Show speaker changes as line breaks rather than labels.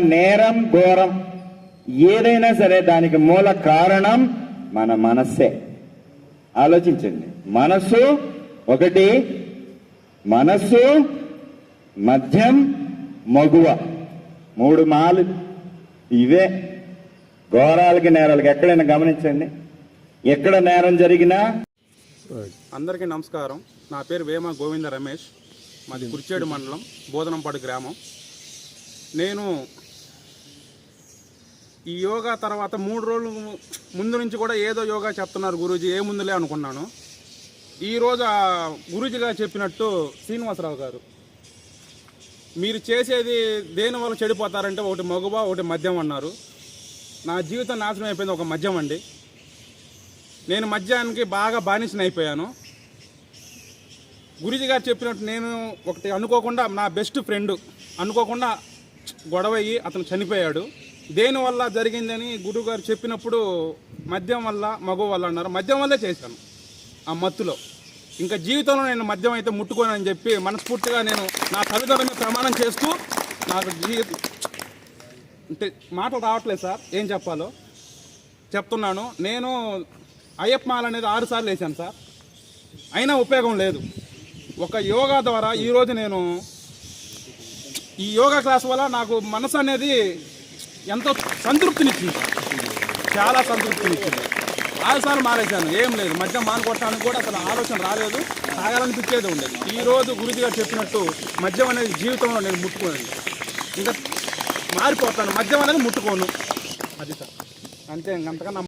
నేరం ఘోరం ఏదైనా సరే దానికి మూల కారణం మన మనస్సే. ఆలోచించండి. మనస్సు ఒకటి మనస్సు మద్యం మగువ. మూడు మాలు ఇవే. ఘోరాలకి నేరాలకి ఎక్కడైనా గమనించండి. ఎక్కడ నేరం జరిగినా
అందరికీ నమస్కారం. నా పేరు వేమ గోవింద రమేష్. మాది కుర్చేడు మండలం బోధనంపాడు గ్రామం. నేను ఈ యోగా తర్వాత మూడు రోజులు ముందు నుంచి కూడా ఏదో యోగా చెప్తున్నారు గురూజీ ఏ ముందులే అనుకున్నాను. ఈరోజు ఆ గురూజీ గారు చెప్పినట్టు శ్రీనివాసరావు గారు మీరు చేసేది దేని వల్ల చెడిపోతారంటే ఒకటి మగుబా ఒకటి మద్యం అన్నారు. నా జీవితం నాశనం అయిపోయింది ఒక మద్యం అండి. నేను మద్యానికి బాగా బానిసన అయిపోయాను. గురూజీ గారు చెప్పినట్టు నేను ఒకటి అనుకోకుండా నా బెస్ట్ ఫ్రెండ్ అనుకోకుండా గొడవ అయ్యి అతను చనిపోయాడు. దేనివల్ల జరిగిందని గురువు గారు చెప్పినప్పుడు మద్యం వల్ల మగవ వల్ల అన్నారు. మద్యం వల్లే చేశాను ఆ మత్తులో. ఇంకా జీవితంలో నేను మద్యం అయితే ముట్టుకోనని చెప్పి మనస్ఫూర్తిగా నేను నా తల్లిదండ్రుల మీద ప్రమాణం చేస్తూ నాకు జీవితం అంటే మాటలు రావట్లేదు సార్. ఏం చెప్పాలో చెప్తున్నాను. నేను అయ్యప్ప మాల అనేది ఆరుసార్లు వేసాను సార్. అయినా ఉపయోగం లేదు. ఒక యోగా ద్వారా ఈరోజు నేను ఈ యోగా క్లాస్ వల్ల నాకు మనసు అనేది ఎంతో సంతృప్తినిచ్చింది. చాలా సంతృప్తినిచ్చింది. ఆరు మానేశాను. ఏం లేదు. మధ్య మానుకోవటానికి కూడా అసలు ఆలోచన రాలేదు. తాగాలనిపించేది ఉండేది. ఈ రోజు గురుజీ గారు చెప్పినట్టు మద్యం అనేది జీవితంలో నేను ముట్టుకోలేదు ఇంకా మారిపోతాను. మద్యం అనేది ముట్టుకోను. అది సార్. అంతే. ఇంకంతకన్నా